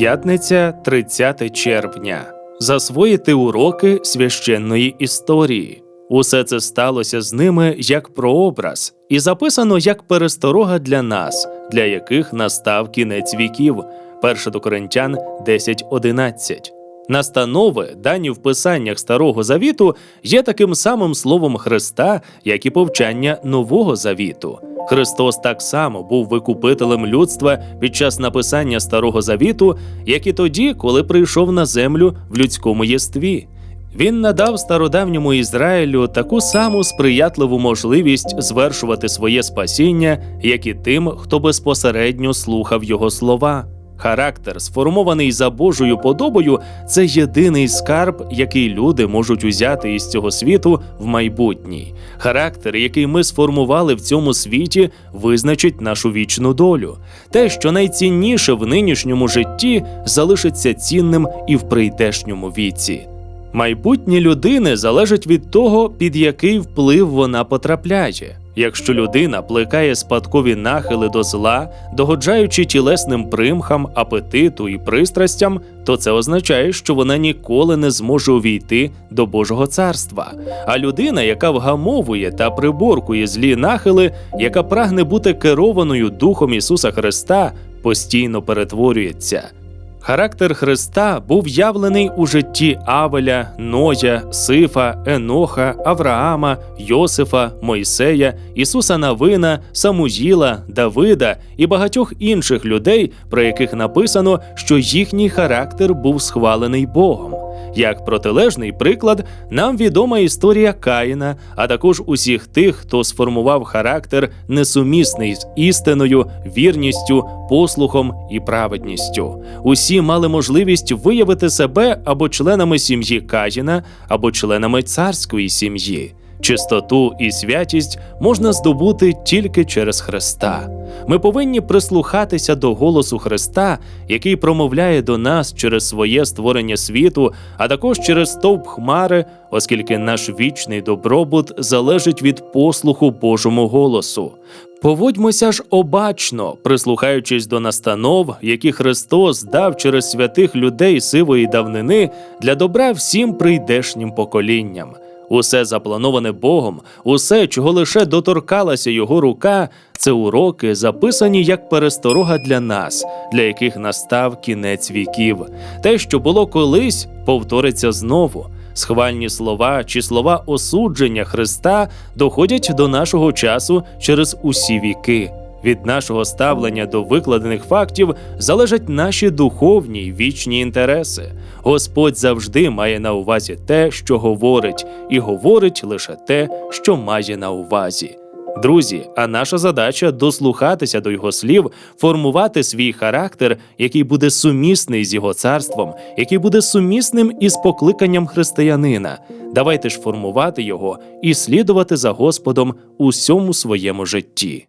П'ятниця 30 червня. Засвоїти уроки священної історії. Усе це сталося з ними як прообраз, і записано як пересторога для нас, для яких настав кінець віків. 1 до Коринтян 10.11. Настанови, дані в писаннях Старого Завіту, є таким самим словом Христа, як і повчання Нового Завіту. Христос так само був викупителем людства під час написання Старого Завіту, як і тоді, коли прийшов на землю в людському єстві. Він надав стародавньому Ізраїлю таку саму сприятливу можливість звершувати своє спасіння, як і тим, хто безпосередньо слухав його слова. Характер, сформований за Божою подобою, це єдиний скарб, який люди можуть узяти із цього світу в майбутній. Характер, який ми сформували в цьому світі, визначить нашу вічну долю. Те, що найцінніше в нинішньому житті, залишиться цінним і в прийдешньому віці. Майбутнє людини залежить від того, під який вплив вона потрапляє. Якщо людина плекає спадкові нахили до зла, догоджаючи тілесним примхам, апетиту і пристрастям, то це означає, що вона ніколи не зможе увійти до Божого царства. А людина, яка вгамовує та приборкує злі нахили, яка прагне бути керованою Духом Ісуса Христа, постійно перетворюється. Характер Христа був явлений у житті Авеля, Ноя, Сифа, Еноха, Авраама, Йосифа, Мойсея, Ісуса Навина, Самуїла, Давида і багатьох інших людей, про яких написано, що їхній характер був схвалений Богом. Як протилежний приклад, нам відома історія Каїна, а також усіх тих, хто сформував характер несумісний з істиною, вірністю, послухом і праведністю. Усі мали можливість виявити себе або членами сім'ї Каїна, або членами царської сім'ї. Чистоту і святість можна здобути тільки через Христа. Ми повинні прислухатися до голосу Христа, який промовляє до нас через своє створення світу, а також через стовп хмари, оскільки наш вічний добробут залежить від послуху Божому голосу. Поводьмося ж обачно, прислухаючись до настанов, які Христос дав через святих людей сивої давнини для добра всім прийдешнім поколінням. Усе заплановане Богом, усе, чого лише доторкалася його рука, це уроки, записані як пересторога для нас, для яких настав кінець віків. Те, що було колись, повториться знову. Схвальні слова чи слова осудження Христа доходять до нашого часу через усі віки. Від нашого ставлення до викладених фактів залежать наші духовні й вічні інтереси. Господь завжди має на увазі те, що говорить, і говорить лише те, що має на увазі. Друзі, а наша задача дослухатися до його слів, формувати свій характер, який буде сумісний з його царством, який буде сумісним із покликанням християнина. Давайте ж формувати його і слідувати за Господом у всьому своєму житті.